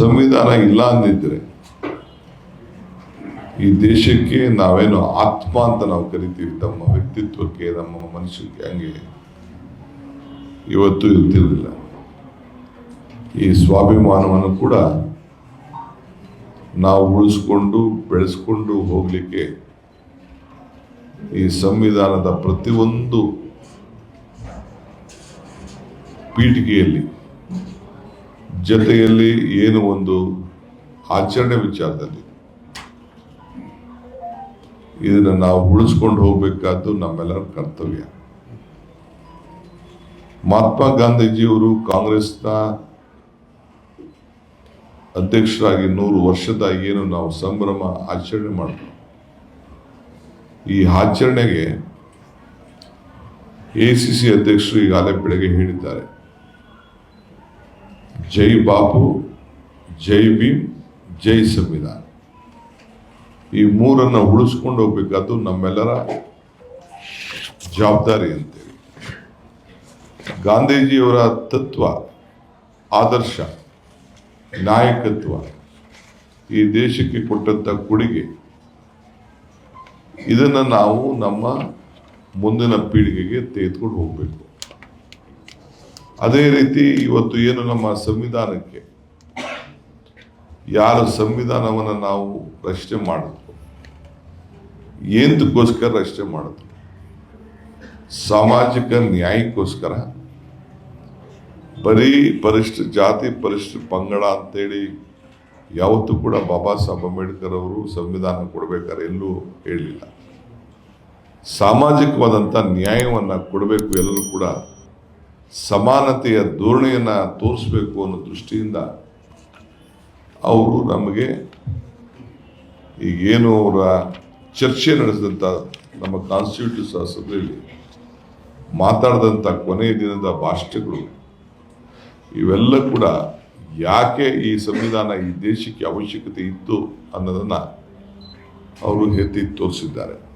ಸಂವಿಧಾನ ಇಲ್ಲ ಅಂದಿದ್ರೆ ಈ ದೇಶಕ್ಕೆ ನಾವೇನು ಆತ್ಮ ಅಂತ ನಾವು ಕರಿತೀವಿ? ತಮ್ಮ ವ್ಯಕ್ತಿತ್ವಕ್ಕೆ ನಮ್ಮ ಮನುಷ್ಯಕ್ಕೆ ಹಂಗೆ. ಇವತ್ತು ಇರ್ತಿರಲಿಲ್ಲ ಈ ಸ್ವಾಭಿಮಾನವನ್ನು ಕೂಡ ನಾವು ಉಳಿಸ್ಕೊಂಡು, ಬೆಳೆಸ್ಕೊಂಡು ಹೋಗಲಿಕ್ಕೆ ಈ ಸಂವಿಧಾನದ ಪ್ರತಿಯೊಂದು ಪೀಠಿಕೆಯಲ್ಲಿ ಜೊತೆಯಲ್ಲಿ ಏನು ಒಂದು ಆಚರಣೆ ವಿಚಾರದಲ್ಲಿ? ಇದನ್ನು ನಾವು ಉಳಿಸ್ಕೊಂಡು ಹೋಗಬೇಕಾದ್ದು ನಮ್ಮೆಲ್ಲರ ಕರ್ತವ್ಯ. ಮಹಾತ್ಮ ಗಾಂಧೀಜಿಯವರು ಕಾಂಗ್ರೆಸ್ನ ಅಧ್ಯಕ್ಷರಾಗಿ ನೂರು ವರ್ಷದ ಏನು ನಾವು ಸಂಭ್ರಮ ಆಚರಣೆ ಮಾಡಿದ್ವಿ ಈ ಆಚರಣೆಗೆ ಎ ಸಿ ಸಿ ಅಧ್ಯಕ್ಷರು ಈಗಾಗಲೇ ಬೆಳಗ್ಗೆ ಹೇಳಿದ್ದಾರೆ. ಜೈ ಬಾಪು, ಜೈ ಭೀಮ್, ಜೈ ಸಂವಿಧಾನ. ಈ ಮೂರನ್ನು ಉಳಿಸ್ಕೊಂಡು ಹೋಗ್ಬೇಕಾದ್ದು ನಮ್ಮೆಲ್ಲರ ಜವಾಬ್ದಾರಿ ಅಂತೇಳಿ. ಗಾಂಧೀಜಿಯವರ ತತ್ವ, ಆದರ್ಶ, ನಾಯಕತ್ವ, ಈ ದೇಶಕ್ಕೆ ಕೊಟ್ಟಂಥ ಕೊಡುಗೆ, ಇದನ್ನು ನಾವು ನಮ್ಮ ಮುಂದಿನ ಪೀಳಿಗೆಗೆ ತೆಗೆದುಕೊಂಡು ಹೋಗಬೇಕು. ಅದೇ ರೀತಿ ಇವತ್ತು ಏನು ನಮ್ಮ ಸಂವಿಧಾನಕ್ಕೆ? ಯಾರ ಸಂವಿಧಾನವನ್ನು ನಾವು ರಚನೆ ಮಾಡಿದ್ರು ಏನಕ್ಕೋಸ್ಕರ ರಚನೆ ಮಾಡಿದ್ರು ಸಾಮಾಜಿಕ ನ್ಯಾಯಕ್ಕೋಸ್ಕರ? ಬರೀ ಪರಿಷ್ಠ, ಜಾತಿ ಪರಿಷ್ಠ ಪಂಗಡ ಅಂತೇಳಿ ಯಾವತ್ತೂ ಕೂಡ ಬಾಬಾ ಸಾಹೇಬ್ ಅಂಬೇಡ್ಕರ್ ಅವರು ಸಂವಿಧಾನ ಕೊಡಬೇಕಾದ್ರೆ ಎಲ್ಲೂ ಹೇಳಲಿಲ್ಲ ಸಾಮಾಜಿಕವಾದಂಥ ನ್ಯಾಯವನ್ನು ಕೊಡಬೇಕು ಎಲ್ಲರೂ ಕೂಡ ಸಮಾನತೆಯ ಧೋರಣೆಯನ್ನು ತೋರಿಸಬೇಕು ಅನ್ನೋ ದೃಷ್ಟಿಯಿಂದ ಅವರು ನಮಗೆ ಈಗೇನು ಅವರ ಚರ್ಚೆ ನಡೆಸಿದಂಥ ನಮ್ಮ ಕಾನ್ಸ್ಟಿಟ್ಯೂಟಿವ್ ಸಭೆಯಲ್ಲಿ ಮಾತಾಡಿದಂಥ ಕೊನೆಯ ದಿನದ ಭಾಷೆಗಳು ಇವೆಲ್ಲ ಕೂಡ ಯಾಕೆ ಈ ಸಂವಿಧಾನ ಈ ದೇಶಕ್ಕೆ ಅವಶ್ಯಕತೆ ಇತ್ತು ಅನ್ನೋದನ್ನು ಅವರು ಎತ್ತಿ ತೋರಿಸಿದ್ದಾರೆ.